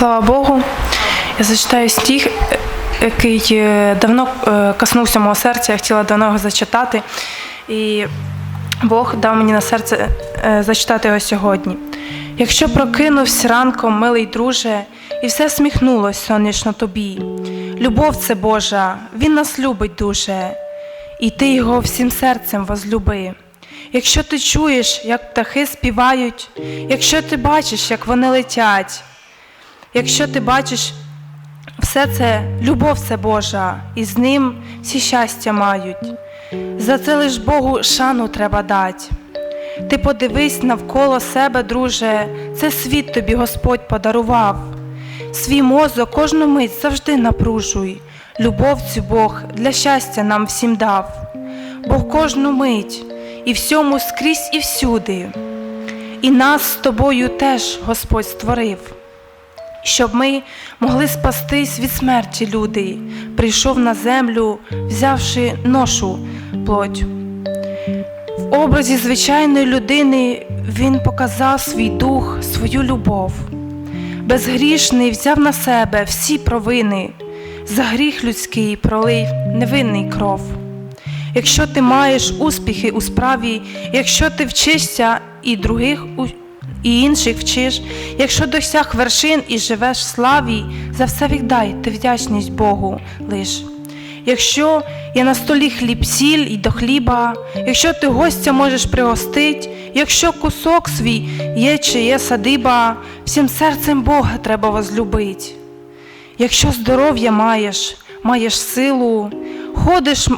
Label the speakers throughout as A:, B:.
A: Слава Богу. Я зачитаю стих, е, який е, давно е, коснувся мого серця, я хотіла давно його зачитати. І Бог дав мені на серце е, зачитати його сьогодні. Якщо прокинувся ранком, милий друже, і все сміхнулось сонячно тобі. Любов це Божа, Він нас любить дуже, і ти його всім серцем возлюби. Якщо ти чуєш, як птахи співають, якщо ти бачиш, як вони летять, якщо ти бачиш все це, любов це Божа, і з ним всі щастя мають. За це лиш Богу шану треба дати. Ти подивись навколо себе, друже, це світ тобі Господь подарував. Свій мозок кожну мить завжди напружуй. Любов цю Бог для щастя нам всім дав. Бог кожну мить і всьому скрізь і всюди. І нас з тобою теж Господь створив, щоб ми могли спастись від смерті люди, прийшов на землю, взявши ношу плоть. В образі звичайної людини Він показав свій дух, свою любов. Безгрішний взяв на себе всі провини, за гріх людський пролив невинний кров. Якщо ти маєш успіхи у справі, якщо ти вчишся і других і інших вчиш, якщо досяг вершин і живеш в славі, за все віддай ти вдячність Богу лиш. Якщо є на столі хліб сіль і до хліба, якщо ти гостя можеш пригостить, якщо кусок свій є чи є садиба, всім серцем Бога треба возлюбить. Якщо здоров'я маєш, маєш силу, ходиш,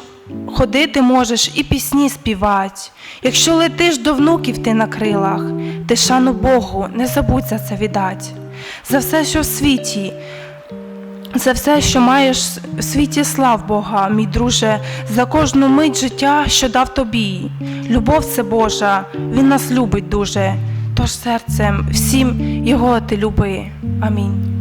A: ходити можеш і пісні співати. Якщо летиш до внуків ти на крилах, ти шану Богу, не забудь за це віддать. За все, що в світі, за все, що маєш в світі слав Бога, мій друже, за кожну мить життя, що дав тобі. Любов це Божа, Він нас любить дуже. Тож серцем всім його ти люби. Амінь.